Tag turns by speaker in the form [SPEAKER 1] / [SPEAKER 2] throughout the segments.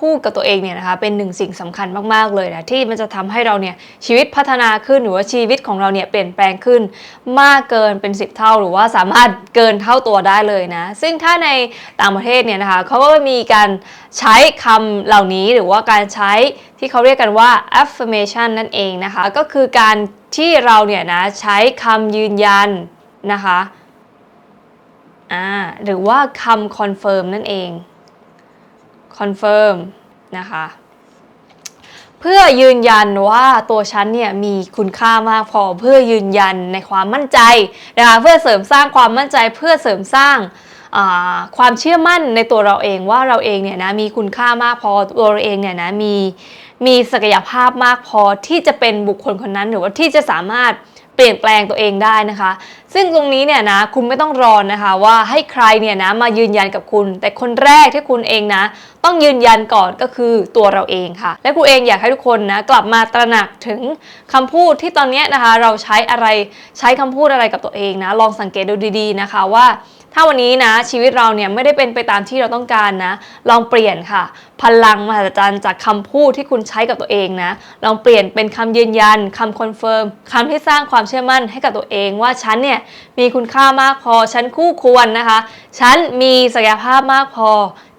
[SPEAKER 1] พูดกับตัวเองเนี่ยนะคะเป็นหนึ่งสิ่งสำคัญมากๆเลยนะที่มันจะทำให้เราเนี่ยชีวิตพัฒนาขึ้นหรือว่าชีวิตของเราเนี่ยเปลี่ยนแปลงขึ้นมากเกินเป็น 10 เท่า หรือว่าสามารถเกินเท่าตัวได้เลยนะซึ่งถ้าในต่างประเทศเนี่ยนะคะเขาก็มีการใช้คำเหล่านี้หรือว่าการใช้ที่เขาเรียกกันว่า affirmation นั่นเองนะคะ ก็คือการที่เราเนี่ยนะใช้คำยืนยันนะคะหรือว่าคำ confirm นั่นเอง confirm นะคะ เพื่อยืนยันว่าตัวฉันเนี่ยมีคุณค่ามากพอเพื่อยืนยันในความมั่นใจนะคะเพื่อเสริมสร้างความมั่นใจเพื่อเสริมสร้างความเชื่อมั่นในตัวเราเองว่าเราเองเนี่ยนะมีคุณค่ามากพอตัวเราเองเนี่ยนะมีมีศักยภาพมากพอที่จะเป็นบุคคลคนนั้นหรือว่าที่จะสามารถ เปลี่ยนแปลงตัวเองได้นะคะ ซึ่งตรงนี้เนี่ยนะคุณไม่ต้องรอนะคะว่าให้ใครเนี่ยนะมายืนยันกับคุณ แต่คนแรกที่คุณเองนะ ต้องยืนยันก่อนก็คือตัวเราเองค่ะ และคุณเองอยากให้ทุกคนนะกลับมาตระหนักถึงคำพูดที่ตอนนี้นะคะ เราใช้อะไรใช้คำพูดอะไรกับตัวเองนะ ลองสังเกตดูดีๆนะคะว่า ถ้าวันนี้นะชีวิตเราเนี่ยไม่ได้เป็นไปตามที่เราต้องการนะ ลองเปลี่ยนค่ะ พลังมหัศจรรย์จากคำพูดที่คุณใช้กับตัวเองนะ ลองเปลี่ยนเป็นคำยืนยันคำคอนเฟิร์มคำที่สร้างความเชื่อมั่นให้กับตัวเองว่าฉันเนี่ยมีคุณค่ามากพอ ฉันคู่ควรนะคะ ฉันมีศักยภาพมากพอ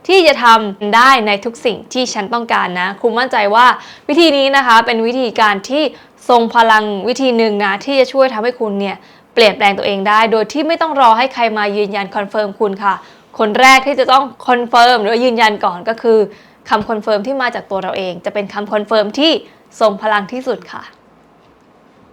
[SPEAKER 1] ที่จะทำได้ในทุกสิ่งที่ฉันต้องการนะครูมั่นใจว่าวิธีนี้นะคะเป็นวิธีการที่ทรงพลังวิธีหนึ่งนะที่จะช่วยทำให้คุณเนี่ย เปลี่ยนแปลงตัวเองได้ โดยที่ไม่ต้องรอให้ใครมายืนยันคอนเฟิร์มคุณค่ะ คนแรกที่จะต้องคอนเฟิร์มหรือยืนยันก่อนก็คือคำคอนเฟิร์มที่มาจากตัวเราเอง จะเป็นคำคอนเฟิร์มที่ทรงพลังที่สุดค่ะ